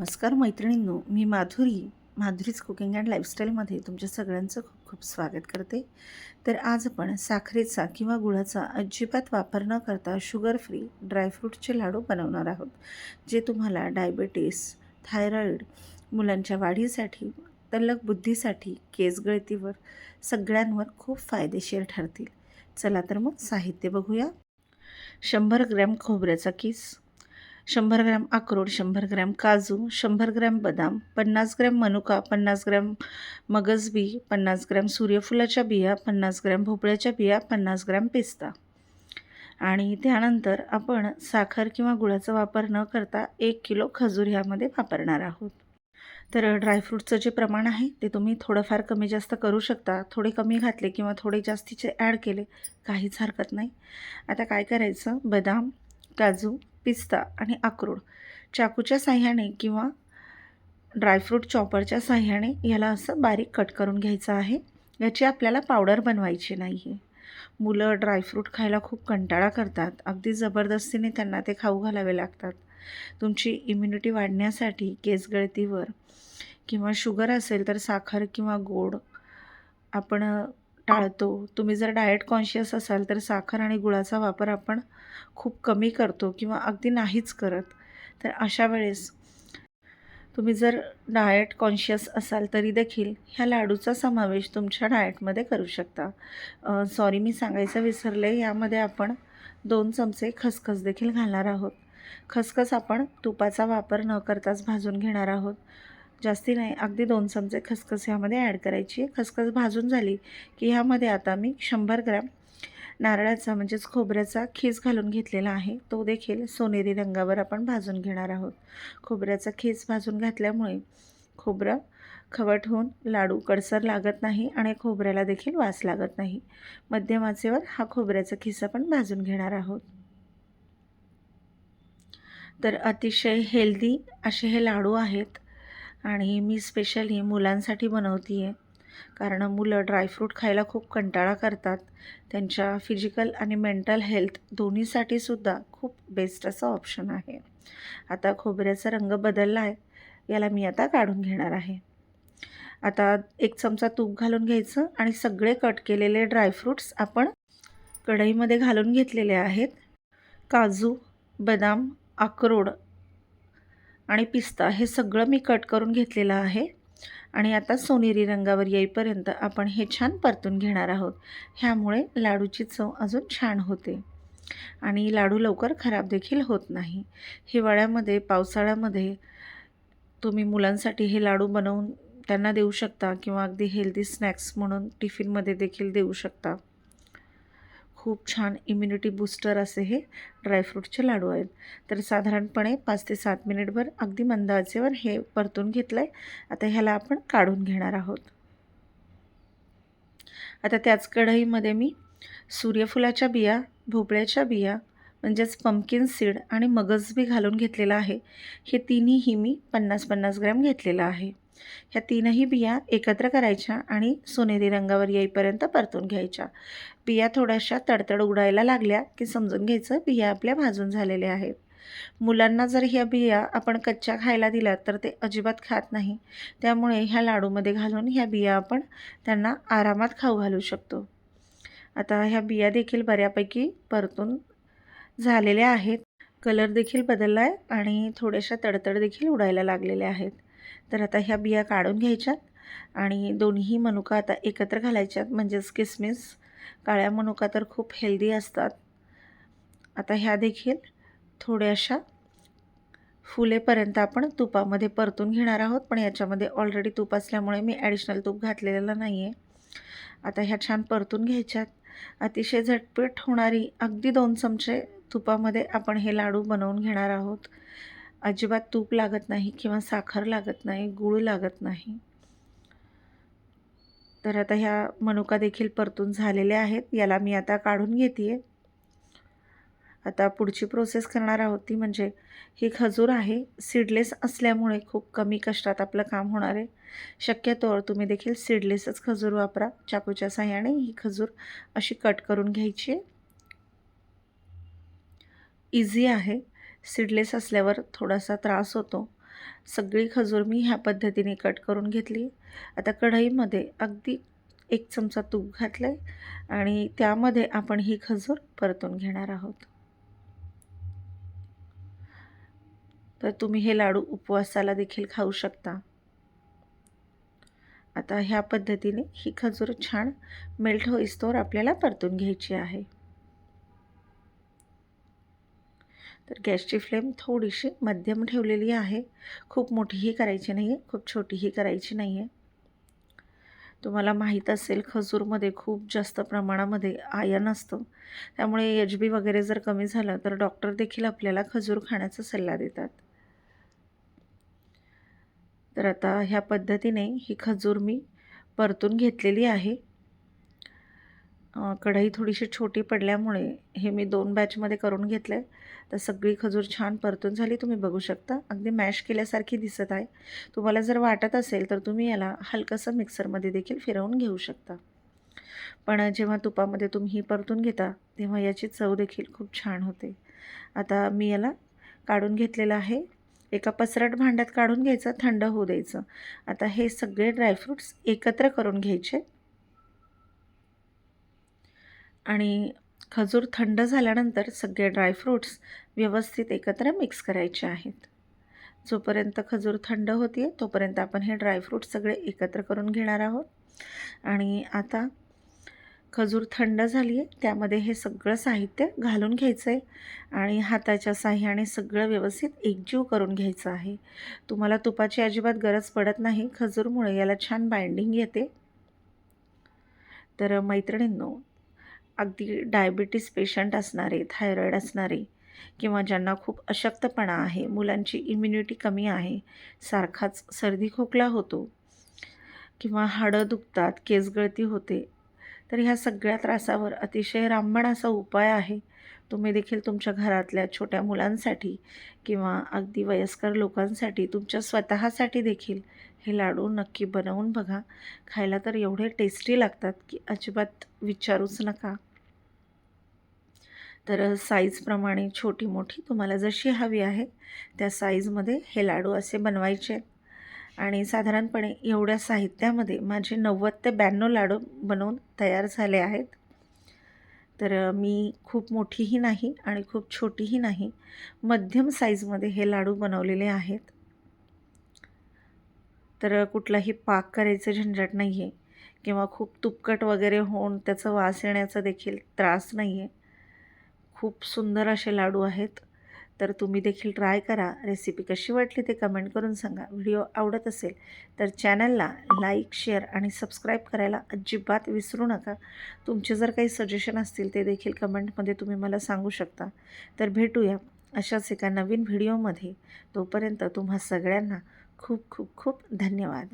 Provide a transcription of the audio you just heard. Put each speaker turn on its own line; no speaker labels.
नमस्कार मैत्रिणींनो मी माधुरी माधुरीज कुकिंग अँड लाईफस्टाईलमध्ये तुमच्या सगळ्यांचं खूप खूप स्वागत करते. तर आज आपण साखरेचा किंवा गुळाचा अजिबात वापर न करता शुगर फ्री ड्रायफ्रूटचे लाडू बनवणार आहोत जे तुम्हाला डायबेटीस थायरॉईड मुलांच्या वाढीसाठी तल्लक बुद्धीसाठी केस गळतीवर सगळ्यांवर खूप फायदेशीर ठरतील. चला तर मग साहित्य बघूया. शंभर ग्रॅम खोबऱ्याचा किस शंभर ग्रॅम अक्रोड शंभर ग्रॅम काजू शंभर ग्रॅम बदाम पन्नास ग्रॅम मनुका पन्नास ग्रॅम मगजबी पन्नास ग्रॅम सूर्यफुलाच्या बिया पन्नास ग्रॅम भोपळ्याच्या बिया पन्नास ग्रॅम पिस्ता. आणि त्यानंतर आपण साखर किंवा गुळाचा वापर न करता एक किलो खजूर ह्यामध्ये वापरणार आहोत. तर ड्रायफ्रूटचं जे प्रमाण आहे ते तुम्ही थोडंफार कमी जास्त करू शकता. थोडे कमी घातले किंवा थोडे जास्तीचे ॲड केले काहीच हरकत नाही. आता काय करायचं? बदाम काजू पिस्ता आणि अक्रोड. चाकूच्या साह्याने किंवा ड्रायफ्रूट चॉपरच्या साह्याने याला असं बारीक कट करून घ्यायचं आहे. याची आपल्याला पावडर बनवायची नाही आहे मुलं ड्रायफ्रूट खायला खूप कंटाळा करतात. अगदी जबरदस्तीने त्यांना ते खाऊ घालावे लागतात. तुमची इम्युनिटी वाढण्यासाठी केस गळतीवर किंवा शुगर असेल तर साखर किंवा गोड आपण टाळतो. तुम्ही जर डाएट कॉन्शियस असाल तर साखर आणि गुळाचा वापर आपण खूप कमी करतो किंवा अगदी नाहीच करत. तर अशा वेळेस तुम्ही जर डाएट कॉन्शियस असाल तरी देखील ह्या लाडूचा समावेश तुमच्या डाएटमध्ये करू शकता. सॉरी मी सांगायचं विसरले. यामध्ये आपण दोन चमचे खसखस देखील घालणार आहोत. खसखस आपण तुपाचा वापर न करताच भाजून घेणार आहोत. जास्ती नाही. अगदी दोन चमचे खसखस ह्यामध्ये ॲड करायची. आहे खसखस भाजून झाली की ह्यामध्ये आता मी शंभर ग्रॅम नारळाचा म्हणजेच खोबऱ्याचा खीस घालून घेतलेला आहे. तो देखील सोनेरी रंगावर आपण भाजून घेणार आहोत. खोबऱ्याचा खीस भाजून घातल्यामुळे खोबरं खवट होऊन लाडू कडसर लागत नाही आणि खोबऱ्याला देखील वास लागत नाही. मध्यमाचेवर हा खोबऱ्याचा खिस आपण भाजून घेणार आहोत. तर अतिशय हेल्दी असे हे लाडू आहेत. आणि मी स्पेशली मुलांसाठी बनवते आहे कारण मुलं ड्रायफ्रूट खायला खूप कंटाळा करतात. त्यांच्या फिजिकल आणि मेंटल हेल्थ दोन्हीसाठी सुद्धा खूप बेस्ट असं ऑप्शन आहे. आता खोबऱ्याचा रंग बदलला आहे याला मी आता काढून घेणार आहे. आता एक चमचा तूप घालून घ्यायचं आणि सगळे कट केलेले ड्रायफ्रूट्स आपण कढईमध्ये घालून घेतलेले आहेत. काजू बदाम अक्रोड आणि पिस्ता हे सगळं मी कट करून घेतलेलं आहे. आणि आता सोनेरी रंगावर येईपर्यंत आपण हे छान परतून घेणार आहोत. ह्यामुळे लाडूची चव अजून छान होते. आणि लाडू लवकर खराब देखील होत नाही. हिवाळ्यामध्ये पावसाळ्यामध्ये तुम्ही मुलांसाठी हे लाडू बनवून त्यांना देऊ शकता किंवा अगदी हेल्दी स्नॅक्स म्हणून टिफिनमध्ये देखील देऊ शकता. खूप छान इम्युनिटी बूस्टर असे हे ड्रायफ्रूटचे लाडू आहेत. तर साधारणपणे पाच ते सात मिनिटभर अगदी मंद आचेवर हे परतून घेतलं आहे आता ह्याला आपण काढून घेणार आहोत. आता त्याच कढईमध्ये मी सूर्यफुलाच्या बिया भोपळ्याच्या बिया म्हणजेच पंपकिन सीड आणि मगजबी घालून घेतलेलं आहे. हे तिन्हीही मी पन्नास पन्नास ग्रॅम घेतलेलं आहे. ह्या तीनही बिया एकत्र करायच्या आणि सोनेरी रंगावर येईपर्यंत परतून घ्यायच्या. बिया थोड्याशा तडतड उडायला लागल्या की समजून घ्यायचं बिया आपल्या भाजून झालेल्या आहेत. मुलांना जर ह्या बिया आपण कच्च्या खायला दिल्या तर ते अजिबात खात नाही. त्यामुळे ह्या लाडूमध्ये घालून ह्या बिया आपण त्यांना आरामात खाऊ घालू शकतो. आता ह्या बिया देखील बऱ्यापैकी परतून झालेल्या आहेत. कलर देखील बदलला आहे आणि थोड्याशा तडतड देखील उडायला लागलेल्या आहेत. तर आता ह्या बिया काढून घ्यायच्यात आणि दोन्ही मनुका आता एकत्र घालायच्यात म्हणजेच किसमिस. काळ्या मनुका तर खूप हेल्दी असतात. आता ह्या देखील थोड्याशा फुलेपर्यंत आपण तुपामध्ये परतून घेणार आहोत पण याच्यामध्ये ऑलरेडी तूप असल्यामुळे मी ॲडिशनल तूप घातलेलं नाही आहे आता ह्या छान परतून घ्यायच्यात. अतिशय झटपट होणारी अगदी दोन चमचे तुपामध्ये आपण हे लाडू बनवून घेणार आहोत. अजिबात तूप लागत नाही किंवा साखर लागत नाही गूळ लागत नाही. तर आता ह्या मनुका देखील परतून झालेल्या आहेत. याला मी आता काढून घेते आहे आता पुढची प्रोसेस करणार आहोत ती म्हणजे ही खजूर आहे सीडलेस असल्यामुळे खूप कमी कष्टात आपलं काम होणार आहे. शक्यतोवर तुम्ही देखील सीडलेसच खजूर वापरा. चाकूच्या साह्याने ही खजूर अशी कट करून घ्यायची आहे. इझी आहे. सीडलेस असल्यावर थोडासा त्रास होतो. सगळी खजूर मी ह्या पद्धतीने कट करून घेतली. आता कढईमध्ये अगदी एक चमचा तूप घातलं आहे आणि त्यामध्ये आपण ही खजूर परतून घेणार आहोत. तर तुम्ही हे लाडू उपवासाला देखील खाऊ शकता. आता ह्या पद्धतीने ही खजूर छान मेल्ट होईस्तोवर आपल्याला परतून घ्यायची आहे. तर गॅसची फ्लेम थोडीशी मध्यम ठेवलेली आहे. खूप मोठीही करायची नाही आहे खूप छोटीही करायची नाही आहे तुम्हाला माहीत असेल खजूरमध्ये खूप जास्त प्रमाणामध्ये आयन असतं. त्यामुळे एच बी वगैरे जर कमी झालं तर डॉक्टर देखील आपल्याला खजूर खाण्याचा सल्ला देतात. तर आता ह्या पद्धतीने ही खजूर मी परतून घेतलेली आहे. कढई थोडीशी छोटी पडल्यामुळे हे मी दोन बॅचमध्ये करून घेतलं आहे तर सगळी खजूर छान परतून झाली तुम्ही बघू शकता. अगदी मॅश केल्यासारखी दिसत आहे. तुम्हाला जर वाटत असेल तर तुम्ही याला हलकंसं मिक्सरमध्ये देखील फिरवून घेऊ शकता. पण जेव्हा तुपामध्ये तुम्ही ही परतून घेता तेव्हा याची चव देखील खूप छान होते. आता मी याला काढून घेतलेलं आहे. एका पसरट भांड्यात काढून घ्यायचं थंड होऊ द्यायचं. आता हे सगळे ड्रायफ्रूट्स एकत्र करून घ्यायचे. आणि खजूर थंड झाल्यानंतर सगळे ड्रायफ्रूट्स व्यवस्थित एकत्र मिक्स करायचे आहेत. जोपर्यंत खजूर थंड होते तोपर्यंत आपण हे ड्रायफ्रूट सगळे एकत्र करून घेणार आहोत. आणि आता खजूर थंड झाली आहे त्यामध्ये हे सगळं साहित्य घालून घ्यायचं आहे आणि हाताच्या साह्याने सगळं व्यवस्थित एकजीव करून घ्यायचं आहे. तुम्हाला तुपाची अजिबात गरज पडत नाही खजूरमुळे याला छान बाइंडिंग येते. तर मैत्रिणींनो अगदी डायबिटीस पेशंट असणारे थायरॉईड असणारे किंवा ज्यांना खूप अशक्तपणा आहे मुलांची इम्युनिटी कमी आहे सारखाच सर्दी खोकला होतो किंवा हाडं दुखतात केसगळती होते तर ह्या सगळ्या त्रासावर अतिशय रामबाण असा उपाय आहे. तुम्ही देखील तुमच्या घरातल्या छोट्या मुलांसाठी किंवा अगदी वयस्कर लोकांसाठी तुमच्या स्वतःसाठी देखील हे लाडू नक्की बनवून बघा. खायला तर एवढे टेस्टी लागतात की अजिबात विचारूच नका. तर साईजप्रमाणे छोटी मोठी तुम्हाला जशी हवी आहे त्या साईजमध्ये हे लाडू असे बनवायचे आणि साधारणपणे एवढ्या साहित्यामध्ये माझे नव्वद ते ब्याण्णव लाडू बनवून तयार झाले आहेत. तर मी खूप मोठीही नाही आणि खूप छोटीही नाही मध्यम साईजमध्ये हे लाडू बनवलेले आहेत. तर कुठलाही पाक करायचं झंझट नाही आहे किंवा खूप तुपकट वगैरे होऊन त्याचं वास येण्याचा देखील त्रास नाही आहे खूप सुंदर असे लाडू आहेत. तर तुम्ही देखील ट्राय करा. रेसिपी कशी वाटली ते कमेंट करून सांगा. व्हिडिओ आवडत असेल तर चॅनलला लाईक शेअर आणि सबस्क्राईब करायला अजिबात विसरू नका. तुमचे जर काही सजेशन असतील ते देखील कमेंटमध्ये तुम्ही मला सांगू शकता. तर भेटूया अशाच एका नवीन व्हिडिओमध्ये. तोपर्यंत तुम्हा सगळ्यांना खूप खूप खूप धन्यवाद.